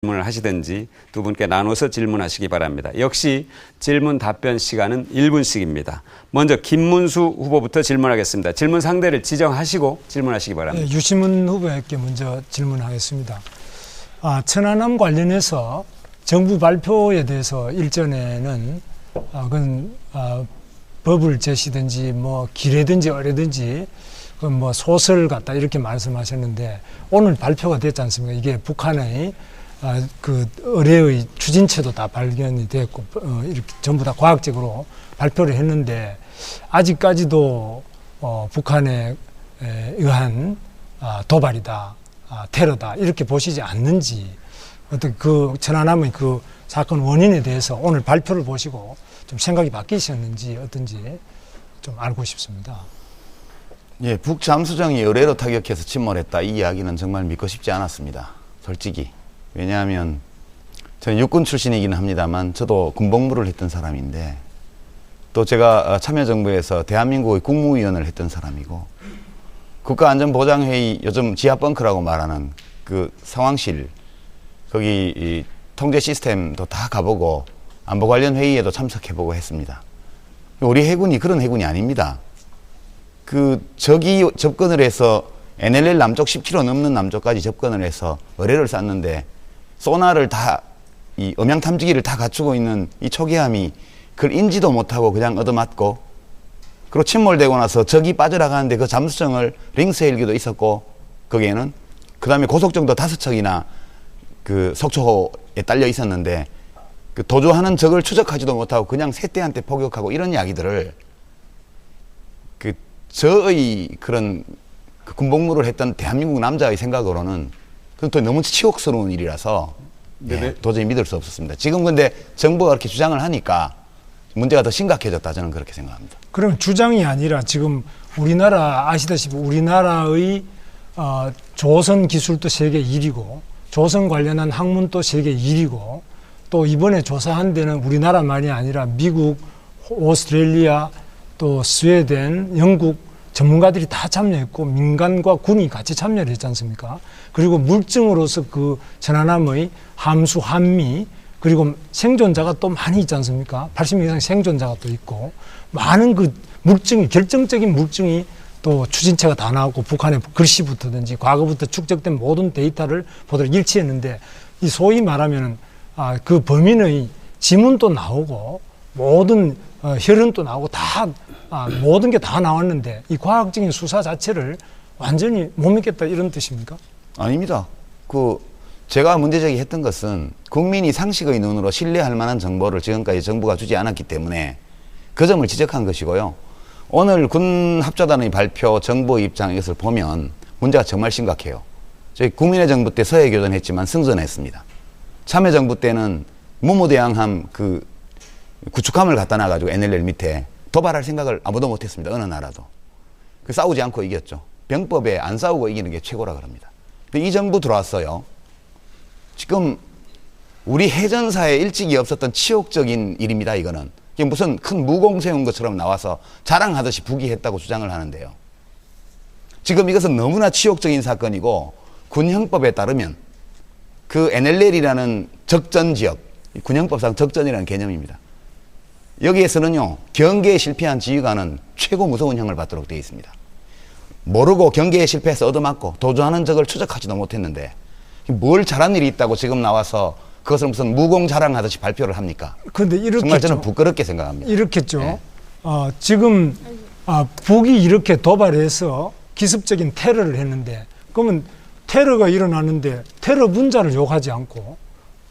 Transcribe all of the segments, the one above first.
질문을 하시든지 두 분께 나눠서 질문하시기 바랍니다. 역시 질문 답변 시간은 1분씩입니다. 먼저 김문수 후보부터 질문하겠습니다. 질문 상대를 지정하시고 질문하시기 바랍니다. 예, 유시문 후보에게 먼저 질문하겠습니다. 아, 천안함 관련해서 정부 발표에 대해서 일전에는 아, 그건 아, 법을 제시든지 뭐 기례든지 어뢰든지 그건 뭐 소설 같다 이렇게 말씀하셨는데 오늘 발표가 됐지 않습니까? 이게 북한의 아, 그 의뢰의 추진체도 다 발견이 됐고 어, 이렇게 전부 다 과학적으로 발표를 했는데 아직까지도 어, 북한에 에, 의한 아, 도발이다, 아, 테러다 이렇게 보시지 않는지 어떤 그 천안함의 그 사건 원인에 대해서 오늘 발표를 보시고 좀 생각이 바뀌셨는지 어떤지 좀 알고 싶습니다. 예, 북 잠수정이 의뢰로 타격해서 침몰했다 이 이야기는 정말 믿고 싶지 않았습니다. 솔직히 왜냐하면 저는 육군 출신이기는 합니다만 저도 군복무를 했던 사람인데 또 제가 어, 참여정부에서 대한민국의 국무위원을 했던 사람이고 국가안전보장회의 요즘 지하벙커라고 말하는 그 상황실 거기 이 통제 시스템도 다 가보고 안보 관련 회의에도 참석해보고 했습니다. 우리 해군이 그런 해군이 아닙니다. 그 적이 접근을 해서 NLL 남쪽 10km 넘는 남쪽까지 접근을 해서 의뢰를 쐈는데 소나를 다 이 음향 탐지기를 다 갖추고 있는 이 초기함이 그걸 인지도 못하고 그냥 얻어맞고 그리고 침몰되고 나서 적이 빠져나가는데 그 잠수정을 링스 헬기도 있었고 거기에는 그 다음에 고속정도 다섯 척이나 그 속초호에 딸려 있었는데 그 도주하는 적을 추적하지도 못하고 그냥 새떼한테 포격하고 이런 이야기들을 그 저의 그런 그 군복무를 했던 대한민국 남자의 생각으로는 그건 또 너무 치욕스러운 일이라서 예, 네네. 도저히 믿을 수 없었습니다. 지금 근데 정부가 그렇게 주장을 하니까 문제가 더 심각해졌다 저는 그렇게 생각합니다. 그럼 주장이 아니라 지금 우리나라 아시다시피 우리나라의 어, 조선 기술도 세계 1위고 조선 관련한 학문도 세계 1위고 또 이번에 조사한 데는 우리나라만이 아니라 미국, 오스트레일리아 또 스웨덴, 영국 전문가들이 다 참여했고 민간과 군이 같이 참여를 했지 않습니까? 그리고 물증으로서 그 천안함의 함수 한미 그리고 생존자가 또 많이 있지 않습니까? 80명 이상 생존자가 또 있고 많은 그 물증이 결정적인 물증이 또 추진체가 다 나왔고 북한의 글씨부터든지 과거부터 축적된 모든 데이터를 보도록 일치했는데 이 소위 말하면은 아, 그 범인의 지문도 나오고 모든 어, 혈흔도 나오고 다 아, 모든 게 다 나왔는데 이 과학적인 수사 자체를 완전히 못 믿겠다 이런 뜻입니까? 아닙니다. 그 제가 문제 제기 했던 것은 국민이 상식의 눈으로 신뢰할 만한 정보를 지금까지 정부가 주지 않았기 때문에 그 점을 지적한 것이고요. 오늘 군 합조단의 발표 정부 입장 이것을 보면 문제가 정말 심각해요. 저희 국민의 정부 때 서해 교전했지만 승전했습니다. 참여정부 때는 무무대항함 그 구축함을 갖다 놔가지고 NLL 밑에 도발할 생각을 아무도 못했습니다. 어느 나라도. 그 싸우지 않고 이겼죠. 병법에 안 싸우고 이기는 게 최고라 그럽니다. 근데 이 정부 들어왔어요. 지금 우리 해전사에 일찍이 없었던 치욕적인 일입니다. 이거는 이게 무슨 큰 무공 세운 것처럼 나와서 자랑하듯이 부기했다고 주장을 하는데요. 지금 이것은 너무나 치욕적인 사건이고 군형법에 따르면 그 NLL이라는 적전 지역, 군형법상 적전이라는 개념입니다. 여기에서는요 경계에 실패한 지휘관은 최고 무서운 형을 받도록 되어 있습니다. 모르고 경계에 실패해서 얻어맞고 도주하는 적을 추적하지도 못했는데 뭘 잘한 일이 있다고 지금 나와서 그것을 무슨 무공 자랑하듯이 발표를 합니까? 그런데 이렇게 정말 저는 부끄럽게 생각합니다. 이렇겠죠. 네. 어, 지금 아, 북이 이렇게 도발해서 기습적인 테러를 했는데 그러면 테러가 일어났는데 테러 분자를 욕하지 않고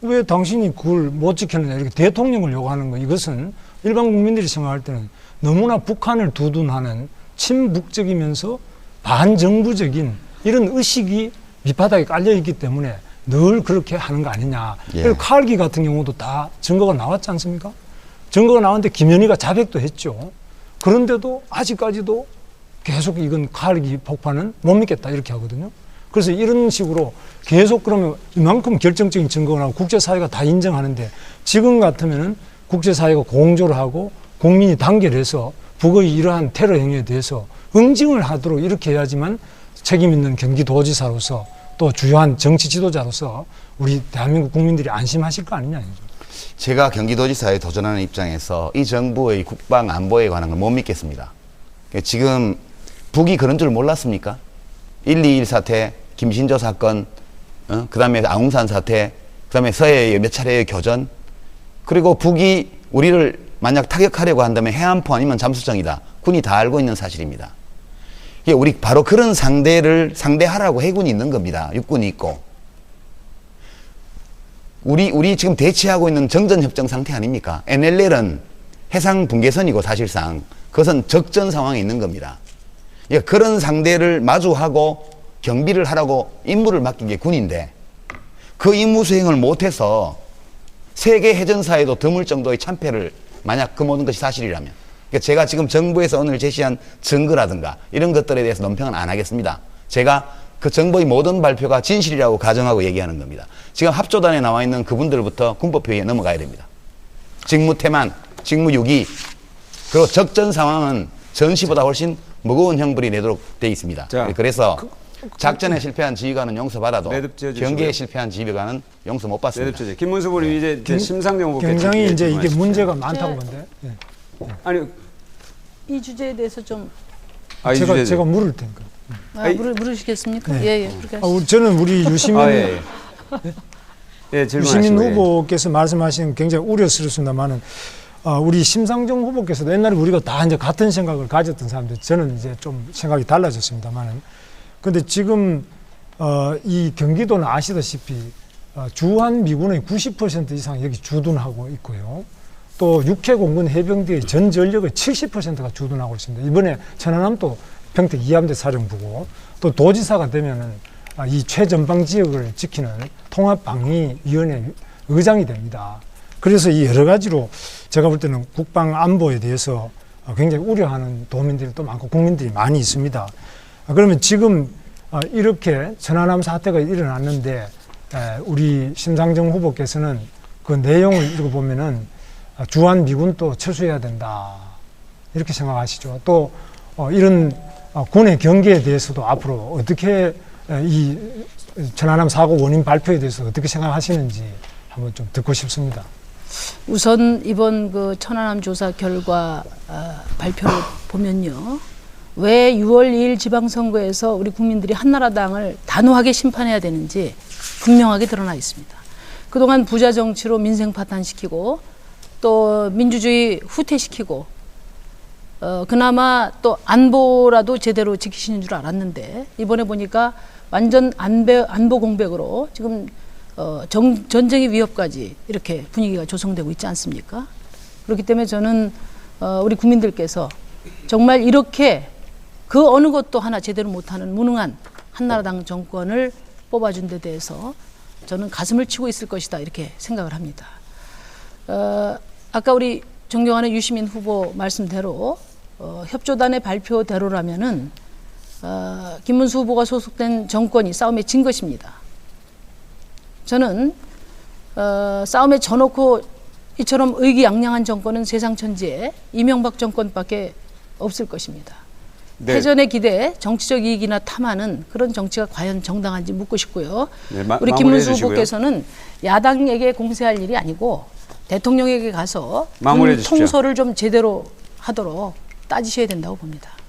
왜 당신이 그걸 못 지켰느냐 이렇게 대통령을 욕하는 거 이것은 일반 국민들이 생각할 때는 너무나 북한을 두둔하는 친북적이면서 반정부적인 이런 의식이 밑바닥에 깔려 있기 때문에 늘 그렇게 하는 거 아니냐. 예. 그리고 칼기 같은 경우도 다 증거가 나왔지 않습니까? 증거가 나왔는데 김현희가 자백도 했죠. 그런데도 아직까지도 계속 이건 칼기 폭파는 못 믿겠다 이렇게 하거든요. 그래서 이런 식으로 계속 그러면 이만큼 결정적인 증거가 나고 국제사회가 다 인정하는데 지금 같으면은 국제사회가 공조를 하고 국민이 단결해서 북의 이러한 테러 행위에 대해서 응징을 하도록 이렇게 해야지만 책임 있는 경기도지사로서 또 주요한 정치 지도자로서 우리 대한민국 국민들이 안심하실 거 아니냐. 제가 경기도지사에 도전하는 입장에서 이 정부의 국방 안보에 관한 걸 못 믿겠습니다. 지금 북이 그런 줄 몰랐습니까? 121 사태, 김신조 사건, 어? 그 다음에 아웅산 사태, 그 다음에 서해의 몇 차례의 교전, 그리고 북이 우리를 만약 타격하려고 한다면 해안포 아니면 잠수정이다. 군이 다 알고 있는 사실입니다. 우리 바로 그런 상대를 상대하라고 해군이 있는 겁니다. 육군이 있고. 우리 우리 지금 대치하고 있는 정전 협정 상태 아닙니까? NLL은 해상 분계선이고 사실상 그것은 적전 상황에 있는 겁니다. 그러니까 그런 상대를 마주하고 경비를 하라고 임무를 맡긴 게 군인데 그 임무 수행을 못해서 세계 해전사에도 드물 정도의 참패를 만약 그 모든 것이 사실이라면 그러니까 제가 지금 정부에서 오늘 제시한 증거라든가 이런 것들에 대해서 논평은 안 하겠습니다. 제가 그 정부의 모든 발표가 진실이라고 가정하고 얘기하는 겁니다. 지금 합조단에 나와 있는 그분들부터 군법회의에 넘어가야 됩니다. 직무 태만, 직무 유기, 그리고 적전 상황은 전시보다 훨씬 무거운 형벌이 내도록 돼 있습니다. 자, 그래서 작전에 실패한 지휘관은 용서받아도. 경기에 실패한 지휘관은 용서 못 받습니다. 내립주제 김문수 부님 이제, 심상정 후보께 굉장히 이제 이게 질문하십시오. 문제가 많다고 제- 본데. 예. 아니 이 주제에 대해서 좀 아, 이 제가 주제 제가 물을 테니까. 아, 물으, 물으시겠습니까? 네. 예, 예. 아. 우리, 저는 우리 유시민 아, 예, 예. 예, 유시민 예. 후보께서 말씀하신 굉장히 우려스럽습니다만은 어, 우리 심상정 후보께서도 옛날에 우리가 다 이제 같은 생각을 가졌던 사람들 저는 이제 좀 생각이 달라졌습니다만은 근데 지금 어, 이 경기도는 아시다시피 어, 주한 미군의 90% 이상 여기 주둔하고 있고요. 또 육해 공군 해병대의 전 전력의 70%가 주둔하고 있습니다. 이번에 천안함도 평택 이함대 사령부고 또 도지사가 되면은 아, 이 최전방 지역을 지키는 통합방위위원회 의장이 됩니다. 그래서 이 여러 가지로 제가 볼 때는 국방 안보에 대해서 어, 굉장히 우려하는 도민들이 또 많고 국민들이 많이 있습니다. 아, 그러면 지금 어, 이렇게 천안함 사태가 일어났는데 에, 우리 심상정 후보께서는 그 내용을 읽어보면은 아, 주한 미군도 철수해야 된다 이렇게 생각하시죠. 또 어, 이런 어, 군의 경계에 대해서도 앞으로 어떻게 에, 이 천안함 사고 원인 발표에 대해서 어떻게 생각하시는지 한번 좀 듣고 싶습니다. 우선 이번 그 천안함 조사 결과 아, 발표를 보면요. 왜 6월 2일 지방선거에서 우리 국민들이 한나라당을 단호하게 심판해야 되는지 분명하게 드러나 있습니다. 그동안 부자 정치로 민생 파탄시키고 또 민주주의 후퇴시키고 어, 그나마 또 안보라도 제대로 지키시는 줄 알았는데 이번에 보니까 완전 안배, 안보 공백으로 지금 어, 정, 전쟁의 위협까지 이렇게 분위기가 조성되고 있지 않습니까? 그렇기 때문에 저는 어, 우리 국민들께서 정말 이렇게 그 어느 것도 하나 제대로 못하는 무능한 한나라당 정권을 뽑아준 데 대해서 저는 가슴을 치고 있을 것이다 이렇게 생각을 합니다. 어, 아까 우리 존경하는 유시민 후보 말씀대로 어, 협조단의 발표대로라면은 어, 김문수 후보가 소속된 정권이 싸움에 진 것입니다. 저는 어, 싸움에 져놓고 이처럼 의기양양한 정권은 세상 천지에 이명박 정권밖에 없을 것입니다. 네. 해전의 기대에 정치적 이익이나 탐하는 그런 정치가 과연 정당한지 묻고 싶고요. 네, 마- 우리 김문수. 후보께서는 야당에게 공세할 일이 아니고 대통령에게 가서 군 주십시오. 통솔을 좀 제대로 하도록 따지셔야 된다고 봅니다.